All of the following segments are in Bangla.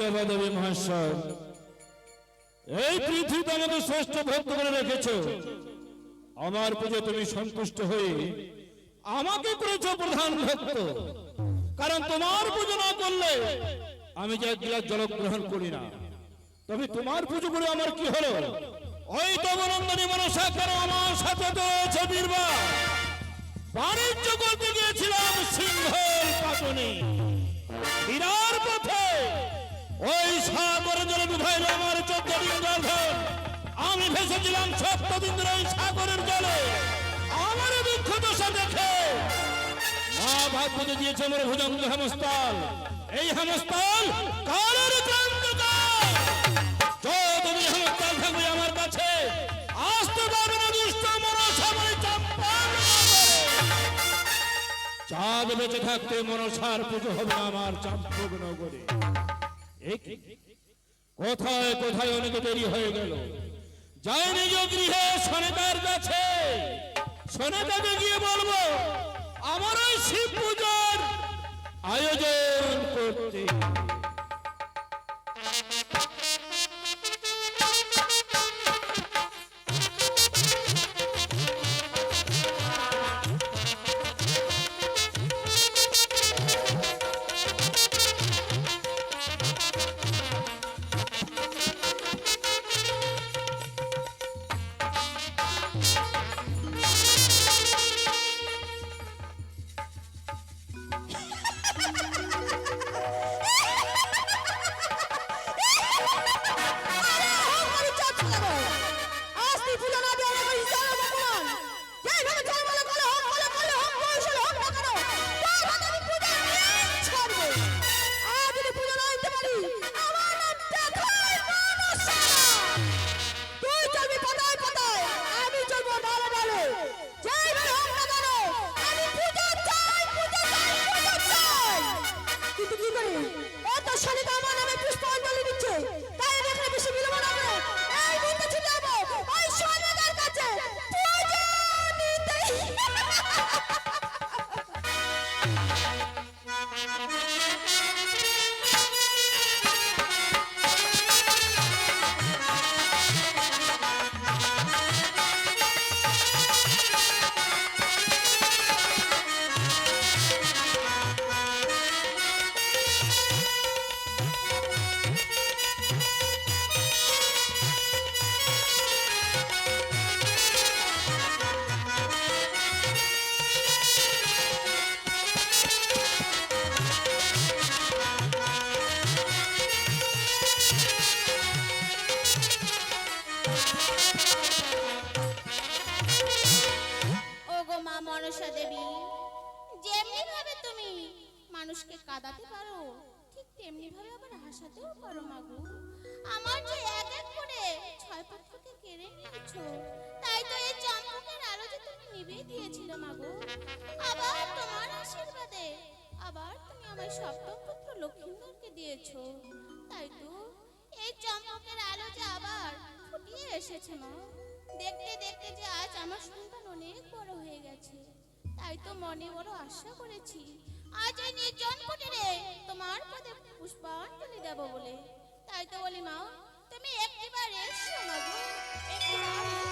দেবাদেবী মহাশয় এই পৃথিবীতে আমাদের শ্রেষ্ঠ ভক্ত করে রেখেছ। আমার পুজো তুমি সন্তুষ্ট হয়ে আমাকে করেছ প্রধান ভক্ত কারণ তোমার পুজো না করলে আমি যে এক গ্লাস জল গ্রহণ করি না। তবে তোমার পুজো করে আমার কি হলো? ওই তবনন্দনী মনসা কেন আমার সাথে তো ছবিরবা বাণিজ্য করতে গিয়েছিলাম সিংহল পাটনে। বিরার পথে ওই সাগর জলে ডুবাইল আমার চোদ্দ দিন গর্ভন আমি ভেসেছিলাম সপ্তদিন ধরে ওই সাগরের জলে। মা ভাগ্যতে দিয়েছে আমার ভুজঙ্গ হেমস্তাল। এই হেমস্তাল কালের ক্রান্তকাল যদি থাকবে আমার কাছে। আসতে পারবে না দুষ্ট চাঁদ বেঁচে থাকতে মনসার পুজো হবে আমার চাম্পক নগরে। এ কি? কোথায় কোথায় অনেক দেরি হয়ে গেল? যাই নিজ গৃহে সনেতার কাছে সনেতাকে গিয়ে বলব আমার শিব পূজার আয়োজন করতে। ঠিক তেমনি ভাবে আবার হাসাতেও পারো মাগো আমার যে এক এক করে ছয় পুত্রকে কেড়ে নিয়েছো, তাই তো এই চম্পকের আলো যে তুমি নিভিয়ে দিয়েছিলে মাগো আবার তোমার আশীর্বাদে, আবার তুমি আমার সপ্তম পুত্র লক্ষ্মীন্দরকে দিয়েছ। তাই তো এই চম্পকের আলো যে আবার ফুটিয়ে এসেছে মা। দেখতে দেখতে যে আজ আমার সন্তান অনেক বড় হয়ে গেছে। তাই তো মনে বড় আশা করেছি আজ এই নির্জন কুটিরে তোমার পদে পুষ্পাঞ্জলি দেব বলে। তাই তো বলি মা, তুমি একটিবার এসো একটিবার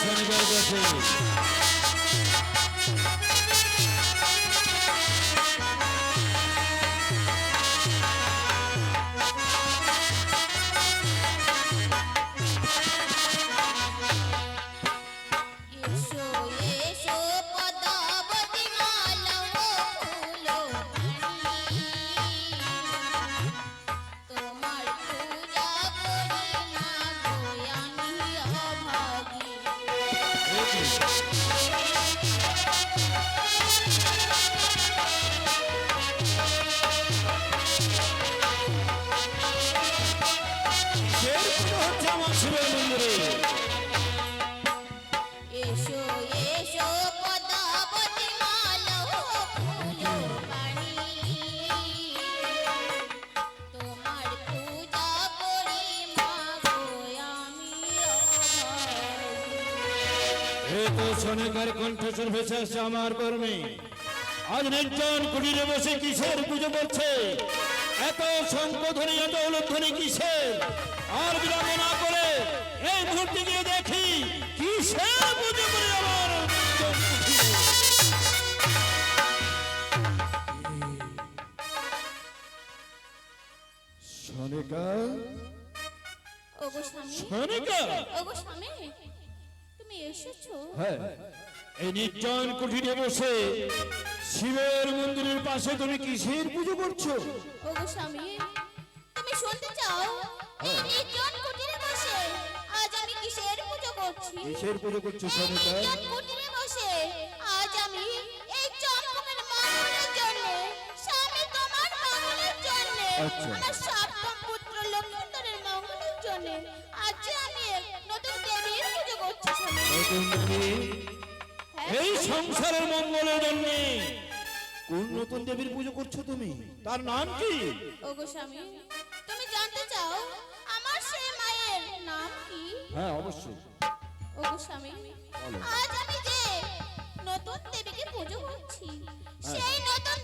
শনিবার কাছে শনিকার কণ্ঠস্বর ভেসে আসছে আমার কর্মে। আজ নির্জন কুটিরে বসে কিসের পুজো করছে? এত শঙ্কধ্বনি এত উলধ্বনি কিসের? আর বিলম্ব না করে এই মুহূর্তে গিয়ে দেখি কিসের পুজো করে আমার। সনিকা? সনিকা? তুমি এসেছ? হ্যাঁ। এই নির্জন কুঠিরে বসে শিবের মন্দিরের পাশে তুমি কিসের পুজো করছ? ওগো স্বামী তুমি শুনতে চাও? এই নির্জন কুটিরে বসে আজ আমি কিসের পুজো করছি? কিসের পুজো করছ এই নির্জন কুটিরে বসে আজ আমি এই চম্পকের মঙ্গলের জন্য স্বামী তোমার মঙ্গলের জন্য আচ্ছা। আমার সপ্তম পুত্র লক্ষ্মীন্দরের মঙ্গলের জন্য আজ আমি নতুন দেবীর পুজো করছি স্বামী। নতুন দেবী হ্যাঁ, এই সংসারের মঙ্গলের জন্য। কোন নতুন দেবীর পুজো করছ তুমি? তার নাম কি? ওগো স্বামী তুমি জানতে চাও আমার সেই মায়ের নাম কি? হ্যাঁ অবশ্যই। ওগো স্বামী আজ আমি যে নতুন দেবীকে পুজো করছি সেই নতুন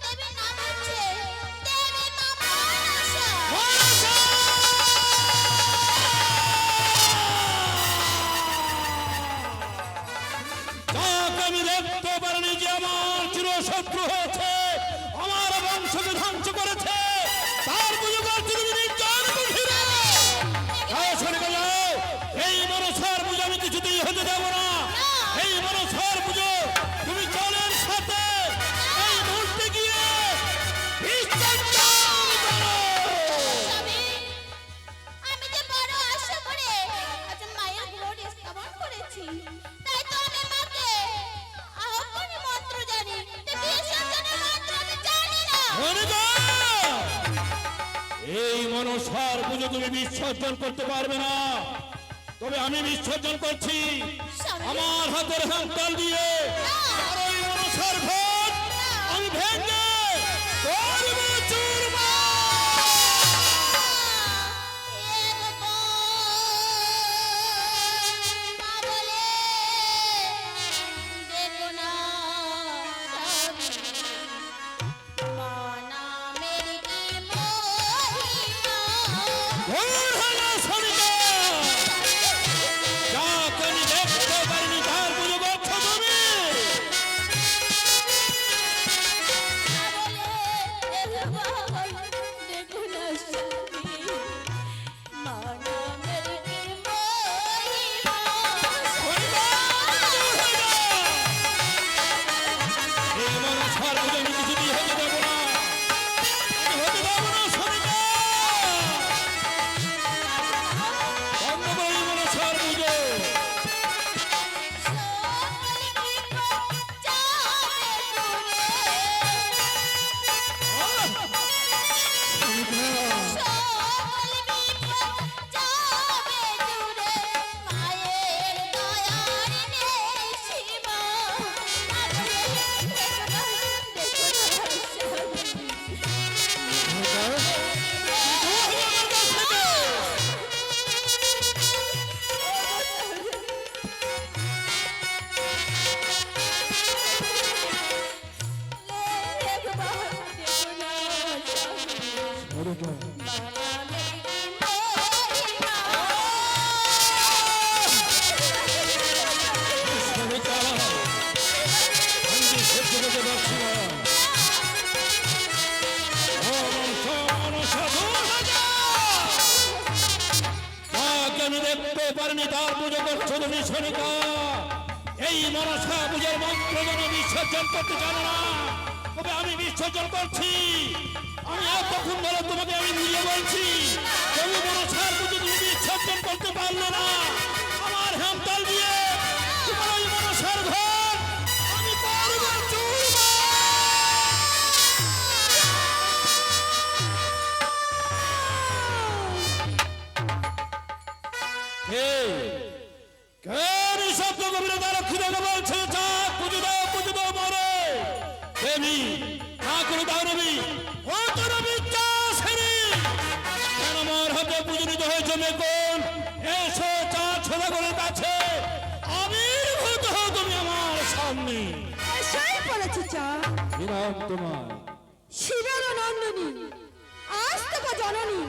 তবে আমি বিসর্জন করছি। আমার হাতের হাঙ্কাল দিয়ে আমি ভেঙে মতো পারেনি তার পুজো করছ তুমি সনিকা এই মনসা পুজোর মন্ত্র যেন বিসর্জন করতে জানো না, তবে আমি বিসর্জন করছি আমি এতক্ষণ ধরে তোমাকে আমি বুঝে বলছি। তবু মনসার পুজো তুমি বিসর্জন করতে পারলে না। আমার হেমতাল দিয়ে তোমার ওই মনসার ঘর, আমি পারব। কে? কেন শব্দ কবিরা তার খিদাকে বলছে চা পুজো দাও পুজো দাও মরে। দেবী না করে দাও রবি ও তো রবি আমার হাতে পুজো হয়েছে মেকন? এসো চা ছোলা করে কাছে। আবির্ভূত হও তুমি আমার সামনে। সেই বলেছি চা। কি তোমার শিবের নন্দিনী আজ থেকে জননী।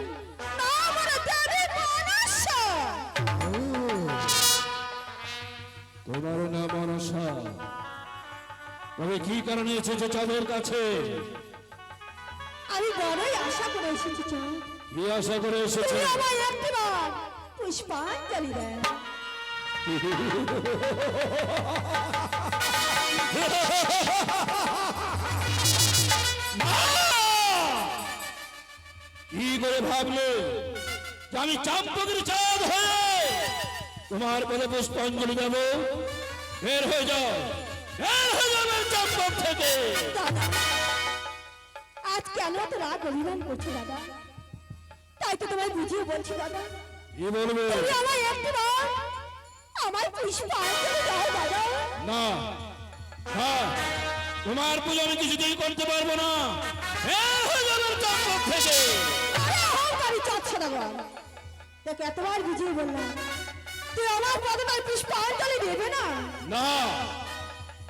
নাম হলো দেবী মনসা। তোমার নাম মনসা। তবে কি কারণে এসেছ চাঁদের কাছে? আমি বড়ই আশা করে এসেছি চা কি আশা করে এসেছ? তুমি আমায় একটিবার পুষ্পাঞ্জলি কি করে ভাবলে? আমি চাম্পকের চাঁদ হয়ে তোমার বলে পুষ্পাঞ্জলি দেব? বের হয়ে যাও। থেকে দাদা আজ কেন এত রাগ অভিমান করছ দাদা? তাই তো তোমায় বুঝিয়ে বলছি দাদা। কি বলবে? তুমি আমায় একটিবার আমার পুষ্পাঞ্জলি দাও দাদা। না হ্যাঁ তোমার পুজো আমি কিছুতেই করতে পারব না। বের হয়ে যাবে চাম্পক থেকে আরে অহংকারী চাচ্ছে না বাবা দেখ এতবার বুঝিয়ে বললাম তুই আমার পদটায় পুষ্পাঞ্জলি দেবে না। না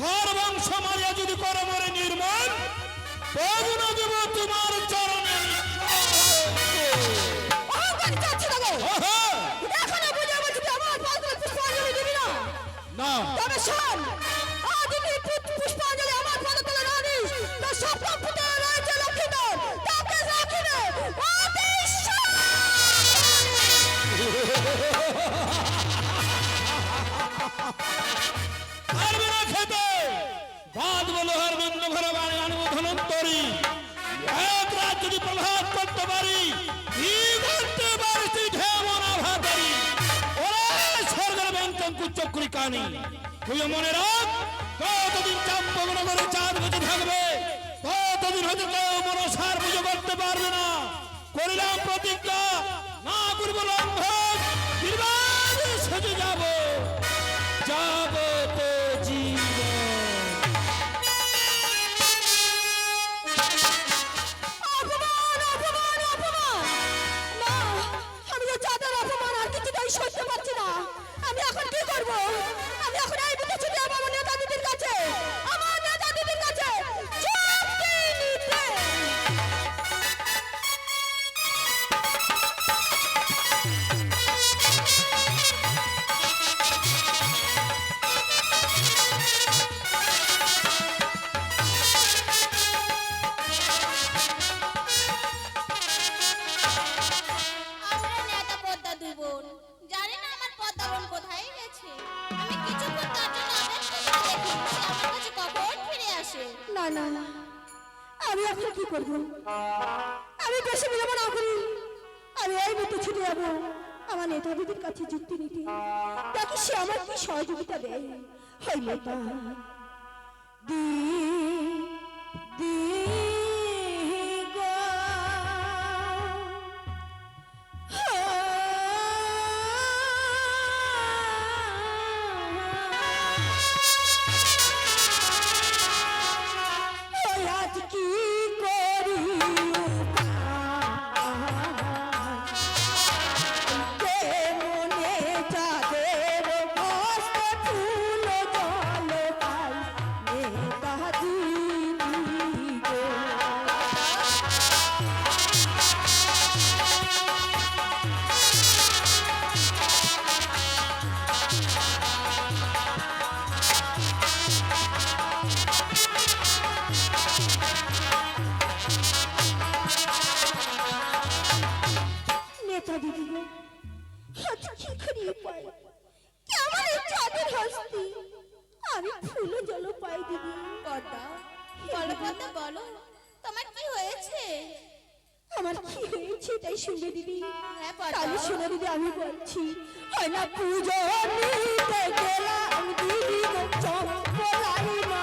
সর্বংশ মারিয়া যদি করে মরে নির্মল তবু না দেব তোমার চরণে। না তবে শোন আজ পুষ্পাঞ্জলি আমার পদে তুলে না দিস তোর রয়েছে লক্ষ্মীধর তাকে রাখিবে। অতি কুচক্রি কানি তুই মনে রাখ কতদিন চাম্পগ্ন করে চাঁদ বেঁচে থাকবে। কতদিন হয়তো কেউ মনসার পুজো করতে পারবে না। করিলাম প্রতিজ্ঞা, না করব লঙ্ঘন irmão. আচ্ছা, চাঁদের তোমার কি হয়েছে? আমার কি হয়েছে তাই শুনে দিবি। হ্যাঁ, তাহলে দিবি আমি হয় না পুজো চম্পলাই না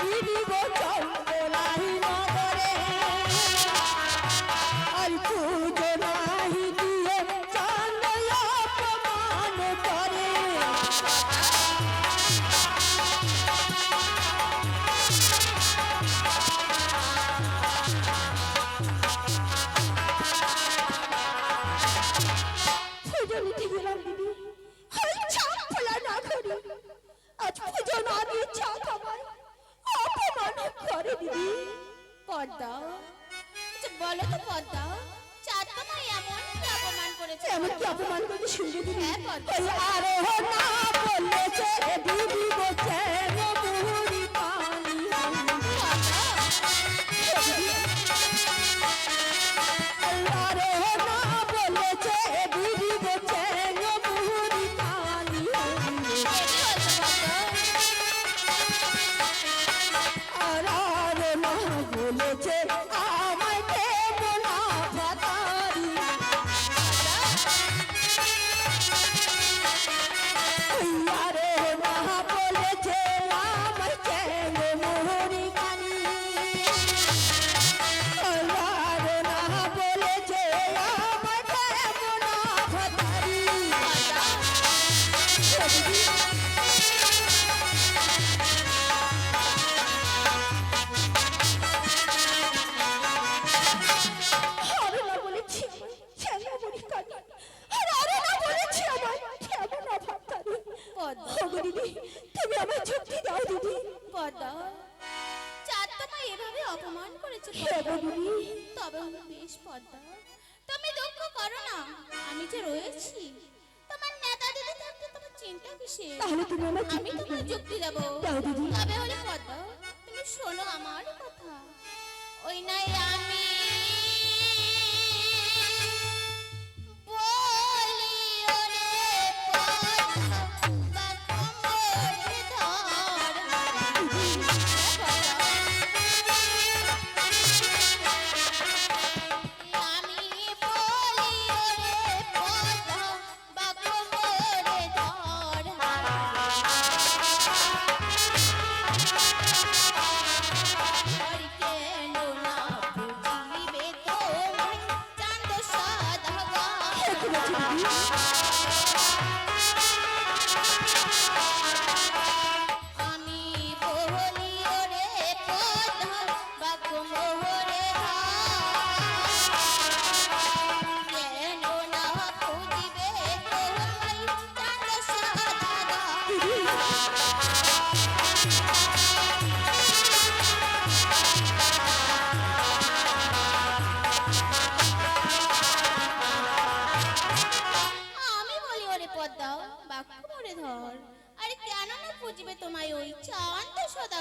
গিরি গোচর মাতা চাঁদ তোমায় এভাবে অপমান করেছে তবে বেশ পদ্মা তুমি দুঃখ করো না আমি যে রয়েছি তোমার নেতা দিদি থাকতে তোমার চিন্তা কিসে তাহলে তুমি আমার আমি তোমার যুক্তি দেব। তবে হলে পদ্মা তুমি শোনো আমার কথা। ওই নাই আমি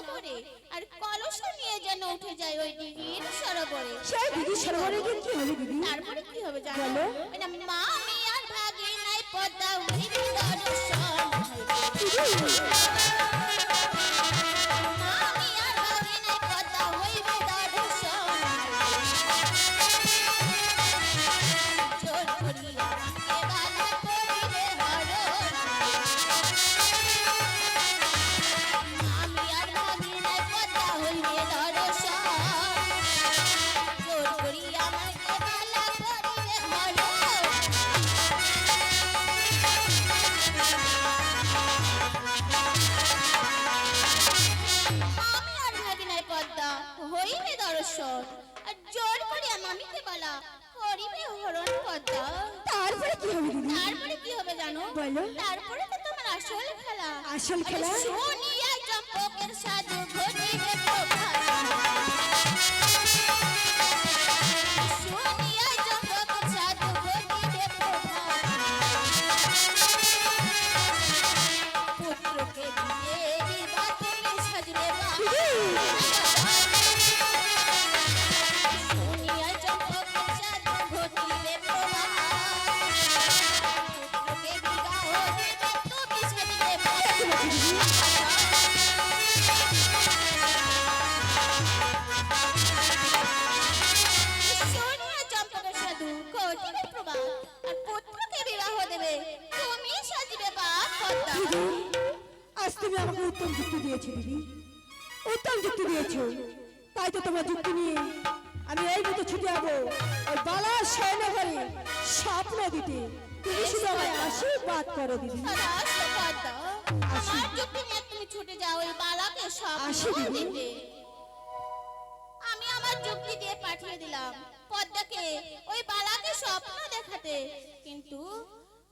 নগরে আর কলস নিয়ে যেন উঠে যায় ওই দিঘির সরোবরে। সেই দিদি সরোবরে গিয়ে কি হবে দিদি? তারপরে কি হবে জানো। না মা আমি আর ভাগি নাই পদ্মা উড়ি দর্শন আমি আর ভাবি নাই পদ্মা হইবে দর্শন। আর জোর করিয়া মামিকে বলা করিবে হরণ পদ্মা। তারপরে কি হবে তারপরে কি হবে জানো? বলো। তারপরে তো তোমার আসল খেলা। আসল খেলা? আরে আজ তুমি আমাকে উত্তম যুক্তি দিয়েছ দিদি। উত্তম যুক্তি দিয়েছ। তাই তো তোমার যুক্তি নিয়ে আমি এই মতো ছুটে যাব ওই বালার শয়নঘরে স্বপ্ন দিতে তুমি শুধু আমায় আশীর্বাদ করো দিদি। আমার যুক্তি নিয়ে তুমি ছুটে যাও ওই বালাকে সব দিতে আমি আমার যুক্তি দিয়ে পাঠিয়ে দিলাম পদ্মাকে ওই বালাকে স্বপ্ন দেখাতে। কিন্তু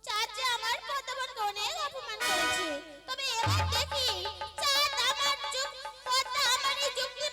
চাচা আমার পদ্মবনকে অনেক অপমান করেছে। তবে এবার দেখি, চাঁদ আমার যুগ, পদ্মা আমারই যুক্তি